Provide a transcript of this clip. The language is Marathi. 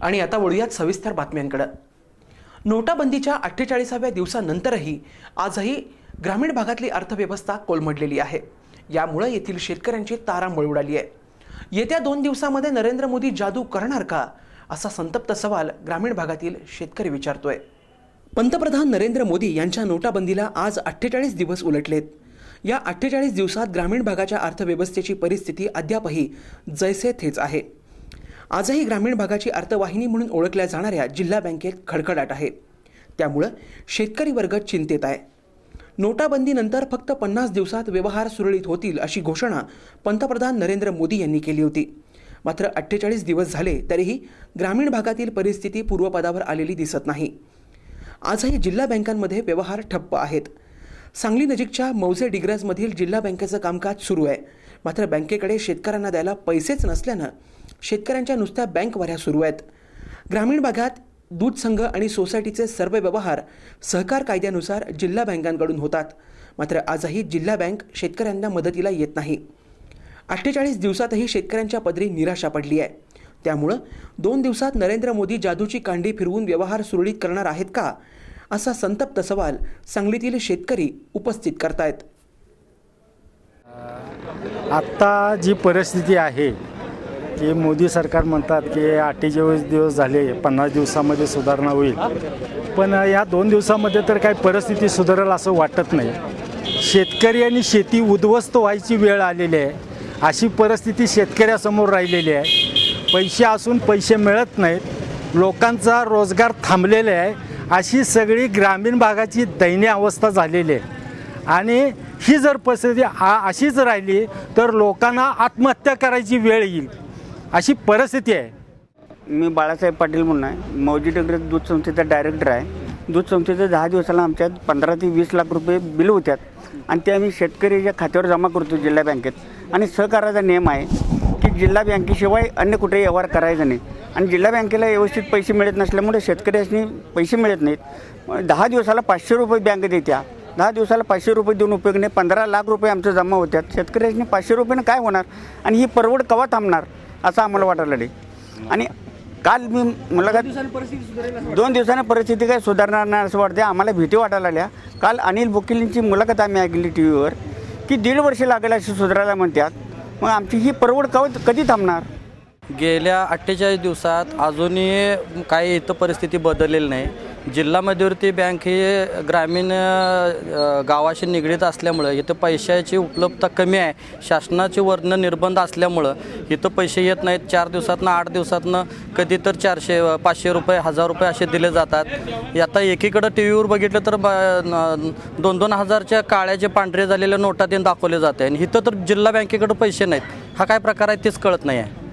आणि आता वळूयात सविस्तर बातम्यांकडं. नोटाबंदीच्या अठ्ठेचाळीसाव्या दिवसानंतरही आजही ग्रामीण भागातली अर्थव्यवस्था कोलमडलेली आहे. यामुळं येथील शेतकऱ्यांची तारांबळ उडाली आहे. येत्या दोन दिवसामध्ये नरेंद्र मोदी जादू करणार का? असा संतप्त सवाल ग्रामीण भागातील शेतकरी विचारतोय. पंतप्रधान नरेंद्र मोदी यांच्या नोटाबंदीला आज अठ्ठेचाळीस दिवस उलटलेत. या अठ्ठेचाळीस दिवसात ग्रामीण भागाच्या अर्थव्यवस्थेची परिस्थिती अद्यापही जैसे थेच आहे. आजही ग्रामीण भागाची अर्थवाहिनी म्हणून ओळखल्या जाणाऱ्या जिल्हा बँकेत खडखडाट आहे. त्यामुळं शेतकरी वर्ग चिंतेत आहे. नोटाबंदीनंतर फक्त पन्नास दिवसात व्यवहार सुरळीत होतील अशी घोषणा पंतप्रधान नरेंद्र मोदी यांनी केली होती. मात्र अठ्ठेचाळीस दिवस झाले तरीही ग्रामीण भागातील परिस्थिती पूर्वपदावर आलेली दिसत नाही. आजही जिल्हा बँकांमध्ये व्यवहार ठप्प आहेत. सांगली नजीकच्या मौजे डिग्रजमधील जिल्हा बँकेचं कामकाज सुरू आहे. मात्र बँकेकडे शेतकऱ्यांना द्यायला पैसेच नसल्यानं शेतकऱ्यांच्या नुसत्या बँक वऱ्या सुरू आहेत. ग्रामीण भागात दूध संघ आणि सोसायटीचे सर्व व्यवहार सहकार कायद्यानुसार जिल्हा बँकांकडून होतात. मात्र आजही जिल्हा बँक शेतकऱ्यांना मदतीला येत नाही. अठ्ठेचाळीस दिवसातही शेतकऱ्यांच्या पदरी निराशा पडली आहे. त्यामुळं दोन दिवसात नरेंद्र मोदी जादूची कांडी फिरवून व्यवहार सुरळीत करणार आहेत का? असा संतप्त सवाल सांगलीतील शेतकरी उपस्थित करतायत. आत्ता जी परिस्थिती आहे की मोदी सरकार म्हणतात की अठ्ठेचाळीस दिवस झाले पन्नास दिवसामध्ये सुधारणा होईल. पण या दोन दिवसामध्ये तर काही परिस्थिती सुधारेल असं वाटत नाही. शेतकरी आणि शेती उद्ध्वस्त व्हायची वेळ आलेली आहे. अशी परिस्थिती शेतकऱ्यासमोर राहिलेली आहे. पैसे असून पैसे मिळत नाहीत. लोकांचा रोजगार थांबलेला आहे. अशी सगळी ग्रामीण भागाची दयनीय अवस्था झालेली आहे. आणि ही जर परिस्थिती आ अशीच राहिली तर लोकांना आत्महत्या करायची वेळ येईल. अशी परिस्थिती आहे. मी बाळासाहेब पाटील म्हणून आहे. मौजी डगरे दूध संस्थेचा डायरेक्टर आहे. दूध संस्थेचं दहा दिवसाला आमच्यात पंधरा ते वीस लाख रुपये बिल होत्यात. आणि ते आम्ही शेतकरीच्या खात्यावर जमा करतो जिल्हा बँकेत. आणि सहकाराचा नियम आहे की जिल्हा बँकेशिवाय अन्य कुठेही व्यवहार करायचा नाही. आणि जिल्हा बँकेला व्यवस्थित पैसे मिळत नसल्यामुळे शेतकऱ्यांनी पैसे मिळत नाहीत. दहा दिवसाला पाचशे रुपये बँक देत्या. दहा दिवसाला पाचशे रुपये देऊन उपयोग नाही पंधरा लाख रुपये आमचं जमा होत्यात. शेतकऱ्यांनी पाचशे रुपयानं काय होणार? आणि ही परवड कवा थांबणार? असं आम्हाला वाटायला लागले आणि काल मी मुलाखत दोन दिवसानं परिस्थिती काय सुधारणार नाही असं वाटते आम्हाला भीती वाटायला लागल्या. काल अनिल बोकिलींची मुलाखत आम्ही ऐकली टी व्हीवर की दीड वर्ष लागेल अशी सुधारायला म्हणतात. मग आमची ही परवड कव कधी थांबणार? गेल्या अठ्ठेचाळीस दिवसात अजूनही काही इथं परिस्थिती बदललेली नाही. जिल्हा मध्यवर्ती बँक ही ग्रामीण गावाशी निगडीत असल्यामुळं इथं पैशाची उपलब्धता कमी आहे. शासनाचे वर्ण निर्बंध असल्यामुळं इथं पैसे येत नाहीत. चार दिवसातनं आठ दिवसातनं कधी तर चारशे पाचशे रुपये हजार रुपये असे दिले जातात. आता एकीकडं टी व्हीवर बघितलं तर दोन दोन हजारच्या काळ्याचे पांढरे झालेल्या नोटा त्यांनी दाखवले जाते. आणि इथं तर जिल्हा बँकेकडं पैसे नाहीत. हा काय प्रकार आहे तेच कळत नाही आहे.